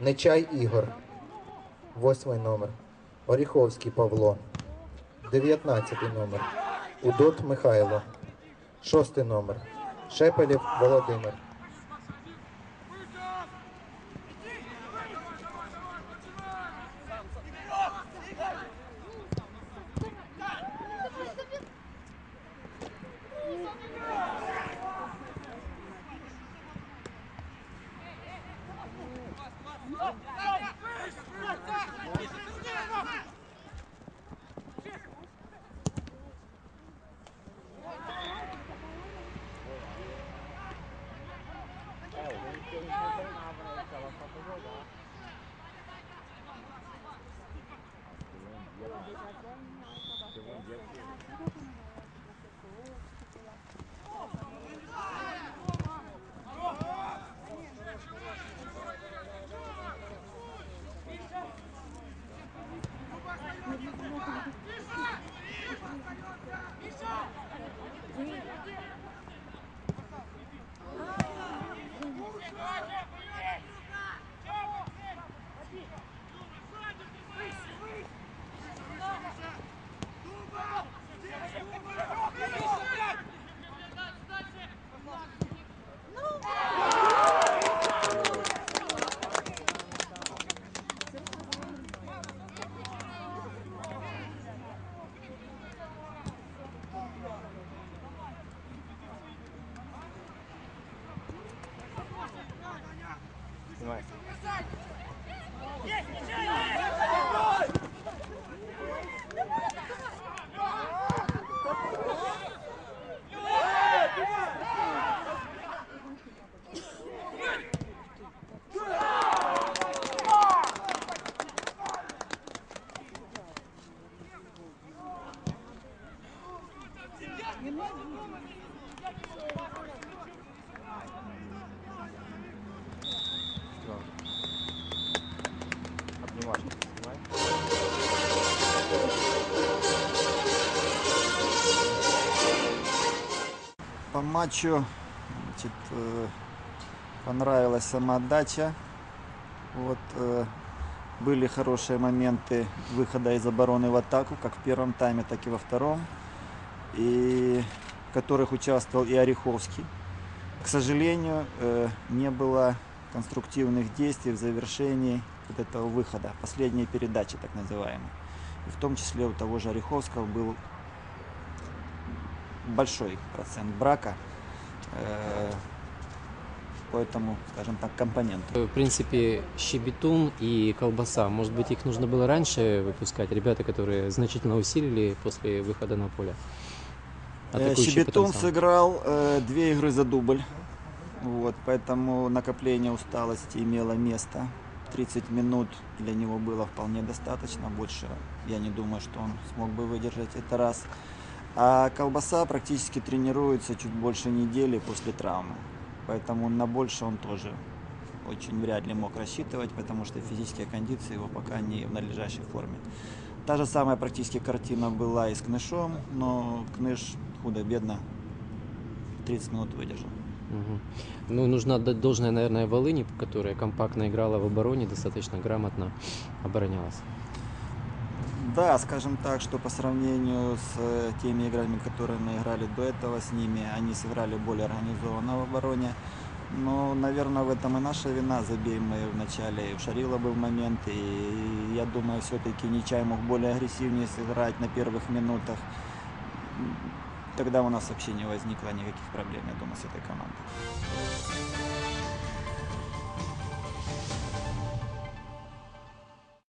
Нечай Ігор. Восьмий номер. Оріховський Павло. Дев'ятнадцятий номер. Удот Михайло. Шостий номер. Шепелєв Володимир. По матчу значит, э, понравилась самоотдача. Вот, э, были хорошие моменты выхода из обороны в атаку, как в первом тайме, так и во втором. И в которых участвовал и Ореховский. К сожалению, э, не было конструктивных действий в завершении вот этого выхода, последней передачи так называемой. И в том числе у того же Ореховского был большой процент брака э, по этому, скажем так, компоненту. В принципе, щебетун и колбаса. Может быть, их нужно было раньше выпускать, ребята, которые значительно усилили после выхода на поле. Э, Атакующий Щебетун потенциал. сыграл э, две игры за дубль, вот, поэтому накопление усталости имело место. 30 минут для него было вполне достаточно, больше я не думаю, что он смог бы выдержать это раз. А колбаса практически тренируется чуть больше недели после травмы, поэтому на больше он тоже очень вряд ли мог рассчитывать, потому что физические кондиции его пока не в надлежащей форме. Та же самая практически картина была и с Кнышом, но Кныш худо-бедно 30 минут выдержал. Мгм. Ну, нужно отдать должное, наверное, Волыни, которая компактно играла в обороне, достаточно грамотно оборонялась. Да, скажем так, что по сравнению с э, теми играми, которые мы играли до этого с ними, они сыграли более организованно в обороне. Но, наверное, в этом и наша вина. Забей мы в начале, и у Шарила был момент, и я думаю, все-таки Нечай мог более агрессивнее сыграть на первых минутах. Тогда у нас вообще не возникло никаких проблем, я думаю, с этой командой.